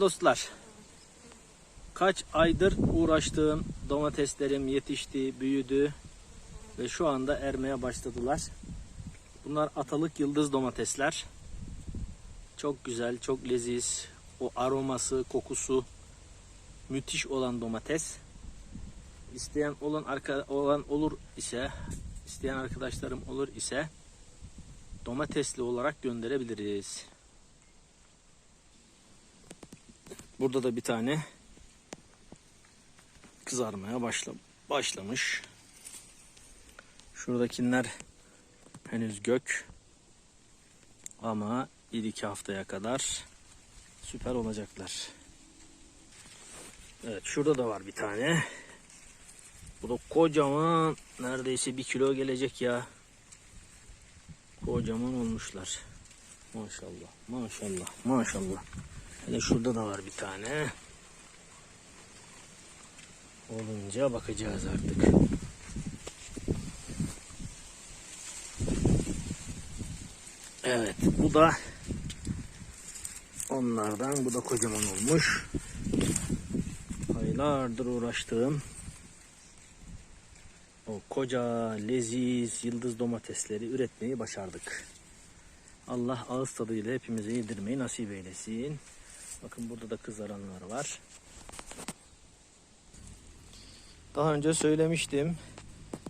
Dostlar, kaç aydır uğraştığım domateslerim yetişti, büyüdü ve şu anda ermeye başladılar. Bunlar atalık yıldız domatesler. Çok güzel, çok leziz. O aroması, kokusu müthiş olan domates. İsteyen olan arka, olan olur ise, isteyen arkadaşlarım olur ise domatesli olarak gönderebiliriz. Burada da bir tane kızarmaya başla, başlamış. Şuradakiler henüz gök. Ama 1-2 haftaya kadar süper olacaklar. Evet şurada da var bir tane. Bu da kocaman neredeyse bir kilo gelecek ya. Kocaman olmuşlar. Maşallah maşallah maşallah. Hele şurada da var bir tane. Olunca bakacağız artık. Evet bu da onlardan bu da kocaman olmuş. Aylardır uğraştığım o koca leziz yıldız domatesleri üretmeyi başardık. Allah ağız tadıyla hepimize yedirmeyi nasip eylesin. Bakın burada da kızaranlar var. Daha önce söylemiştim.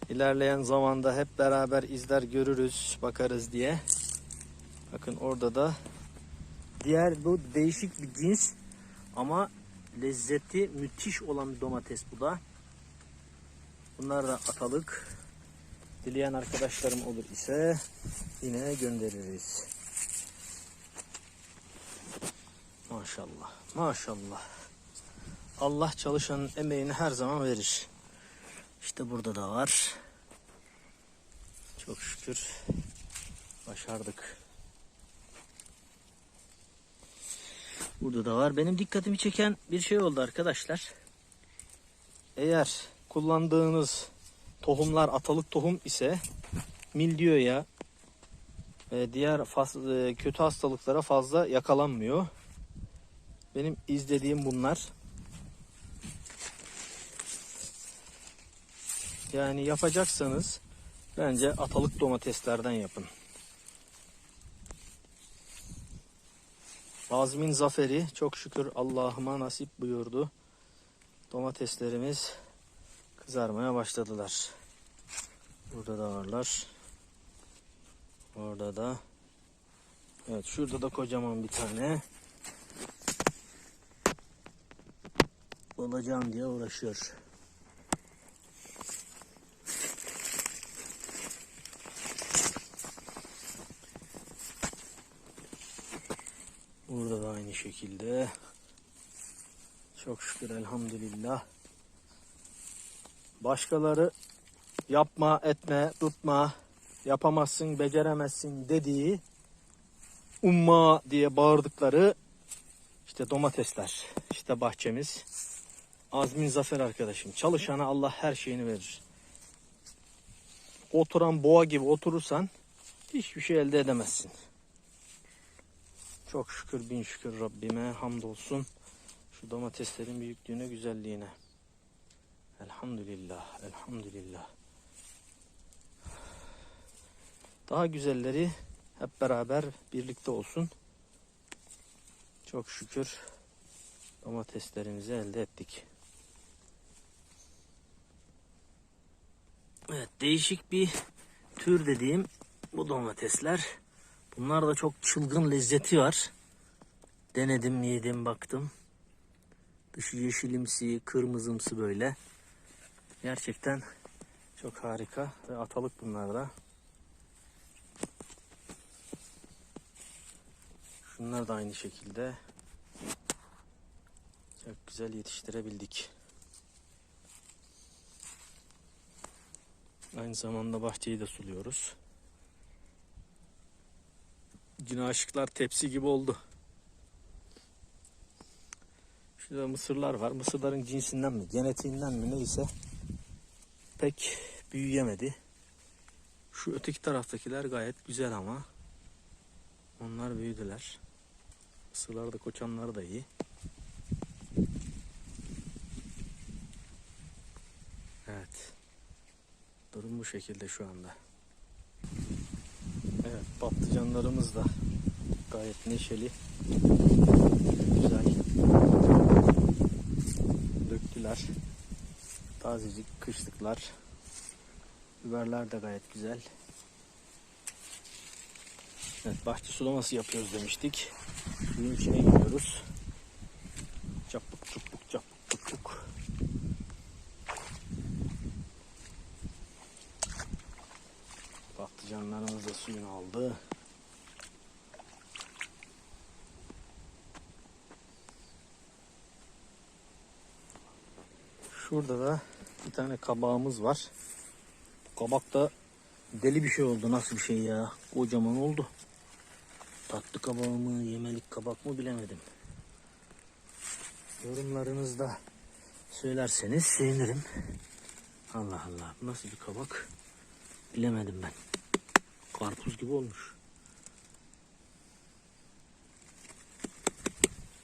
İlerleyen zamanda hep beraber izler görürüz, bakarız diye. Bakın orada da diğer bu değişik bir cins ama lezzeti müthiş olan bir domates bu da. Bunlar da atalık. Dileyen arkadaşlarım olur ise yine göndeririz. Maşallah. Maşallah. Allah çalışanın emeğini her zaman verir. İşte burada da var. Çok şükür başardık. Burada da var. Benim dikkatimi çeken bir şey oldu arkadaşlar. Eğer kullandığınız tohumlar atalık tohum ise mildiyoya diğer e, kötü hastalıklara fazla yakalanmıyor. Benim izlediğim bunlar. Yani yapacaksanız bence atalık domateslerden yapın. Azmin zaferi çok şükür Allah'ıma nasip buyurdu. Domateslerimiz kızarmaya başladılar. Burada da varlar. Orada da. Evet şurada da kocaman bir tane. Olacağım diye uğraşıyor. Burada da aynı şekilde. Çok şükür elhamdülillah. Başkaları yapma, etme, tutma, yapamazsın, beceremezsin dediği umma diye bağırdıkları işte domatesler. İşte bahçemiz. Azmin Zafer arkadaşım. Çalışana Allah her şeyini verir. Oturan boğa gibi oturursan hiçbir şey elde edemezsin. Çok şükür bin şükür Rabbime hamdolsun. Şu domateslerin büyüklüğüne güzelliğine. Elhamdülillah, elhamdülillah. Daha güzelleri hep beraber birlikte olsun. Çok şükür domateslerimizi elde ettik. Evet, değişik bir tür dediğim bu domatesler. Bunlar da çok çılgın lezzeti var. Denedim, yedim, baktım. Dışı yeşilimsi, kırmızımsı böyle. Gerçekten çok harika ve atalık bunlar da. Şunlar da aynı şekilde. Çok güzel yetiştirebildik. Aynı zamanda bahçeyi de suluyoruz. Yine aşıklar tepsi gibi oldu. Şurada mısırlar var. Mısırların cinsinden mi, genetiğinden mi neyse pek büyüyemedi. Şu öteki taraftakiler gayet güzel ama onlar büyüdüler. Mısırlar da koçanlar da iyi. Bu şekilde şu anda. Evet patlıcanlarımız da gayet neşeli. Güzel. Döktüler. Tazecik kışlıklar. Biberler de gayet güzel. Evet bahçe sulaması yapıyoruz demiştik. Suyun içine giriyoruz. Aldı. Şurada da bir tane kabağımız var. Kabak da deli bir şey oldu. Nasıl bir şey ya? Kocaman oldu. Tatlı kabak mı, yemelik kabak mı bilemedim. Yorumlarınızda söylerseniz sevinirim. Allah Allah nasıl bir kabak bilemedim ben. Karpuz gibi olmuş.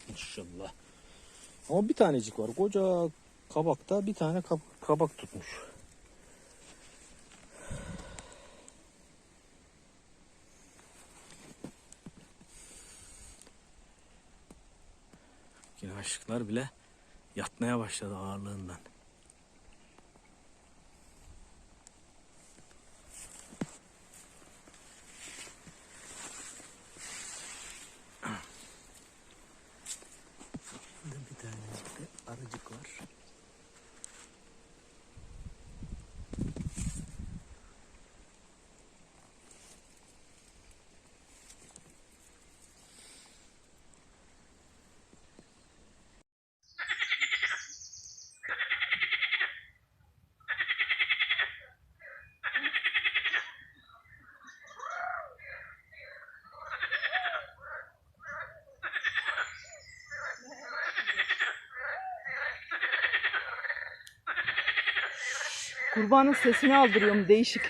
İnşallah. Ama bir tanecik var. Koca kabakta bir tane kab- kabak tutmuş. Yine aşıklar bile yatmaya başladı ağırlığından. Burada bir tane de arıcık var. Kurbanın sesini aldırıyorum değişik.